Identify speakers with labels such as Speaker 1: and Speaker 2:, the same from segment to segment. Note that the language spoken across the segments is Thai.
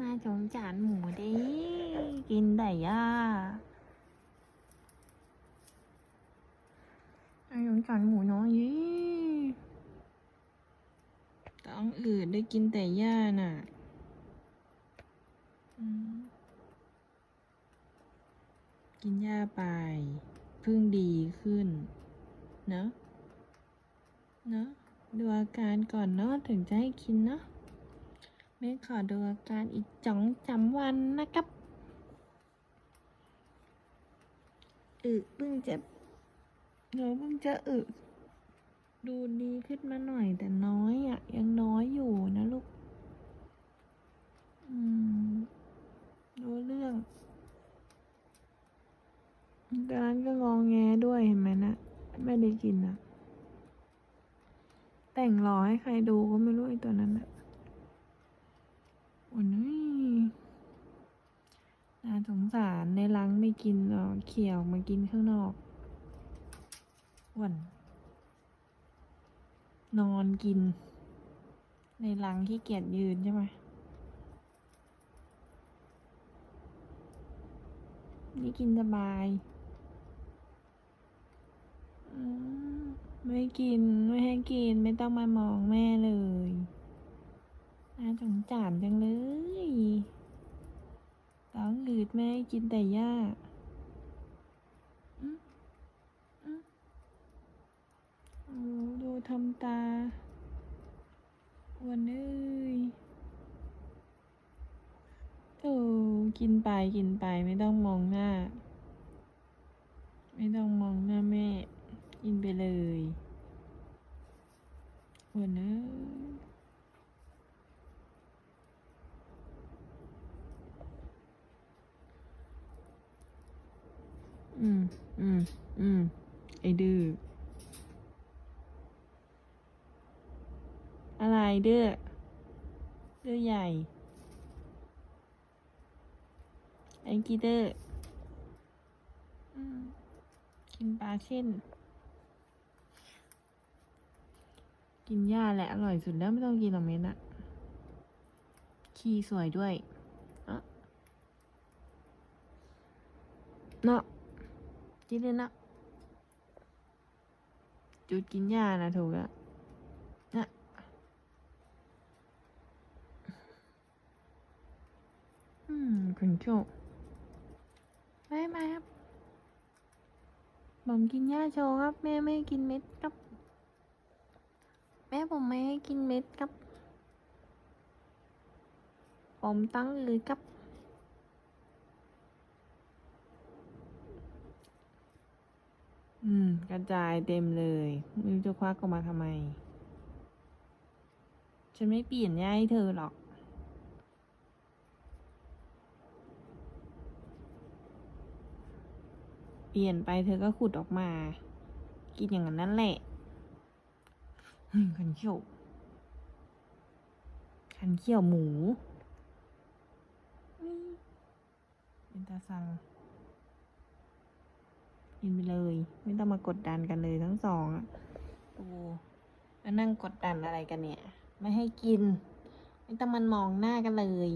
Speaker 1: น่าสงสารหมูดิกินแต่หญ้าน่าสงสารหมูน้อยต้องอืดได้กินแต่หญ้าน่ะกินหญ้าไปพิ่งดีขึ้น เนอะ เนอะดูอาการก่อนเนาะถึงจะให้กินเนาะ แม่ขอดูอาการอีกสองสาวันนะครับอึเพิ่งจะหนูเพิ่งจะอึดูดีขึ้นมาหน่อยแต่น้อยอะ ยังน้อยอยู่นะลูก อืมรู้เรื่องตอนนั้นก็งองแงด้วยเห็นไหมนะไม่ได้กินอะแต่งรอให้ใครดูก็ไม่รู้ไอ้ตัวนั้นอะ โอ้ยน่าสงสารในรังไม่กินหรอกเขี่ยวมากินข้างนอกอ้วนนอนกิน ในรังที่เกียจยืนใช่ไหมนี่กินสบายอืมไม่กิน ไม่ให้กิน ไม่ต้องมามองแม่เลย น่าสงสารจังเลยท้องอืดแม่กินแต่หญ้าอืมอืมโอ้ดูทำตาอ้วนเอ้ยโอ้กินไปกินไปไม่ต้องมองหน้า ไม่ต้องมองหน้าแม่ กินไปเลยอ้วนเอ้ย อืม อืม อืม ไอ้ดื้อ อะไรดื้อ ดื้อใหญ่ ไอ้กีเดอร์อืมกินปลาเช่น กินหญ้าแหละ อร่อยสุดแล้วไม่ต้องกินหรอกเม็ดอะขี้สวยด้วย เนาะ กินเลยนะ จุดกินหญ้านะถูกแล้วนะอืมคุณโชคไม่ไม่ครับผมกินหญ้าโชว์ครับ แม่ไม่ให้กินเม็ดครับ แม่ผมไม่ให้กินเม็ดครับ ผมตั้งอือครับ อืม กระจายเต็มเลยไม่รู้จะควักออกมาทำไม ฉันไม่เปลี่ยนย่าให้เธอหรอก เปลี่ยนไปเธอก็ขุดออกมา กินอย่างนั้นแหละขันเขี้ยวขันเขี้ยวหมูอุ๊ยเป็นตาสัง กินไปเลย ไม่ต้องมากดดันกันเลยทั้งสองอะโอ้แล้วนั่งกดดันอะไรกันเนี่ย ไม่ให้กิน ไม่ต้องมันมองหน้ากันเลย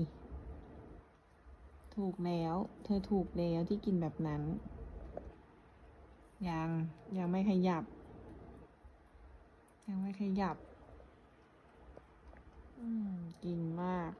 Speaker 1: ถูกแล้ว เธอถูกแล้วที่กินแบบนั้น ยังยังไม่ขยับ ยังไม่ขยับ อืม กินมาก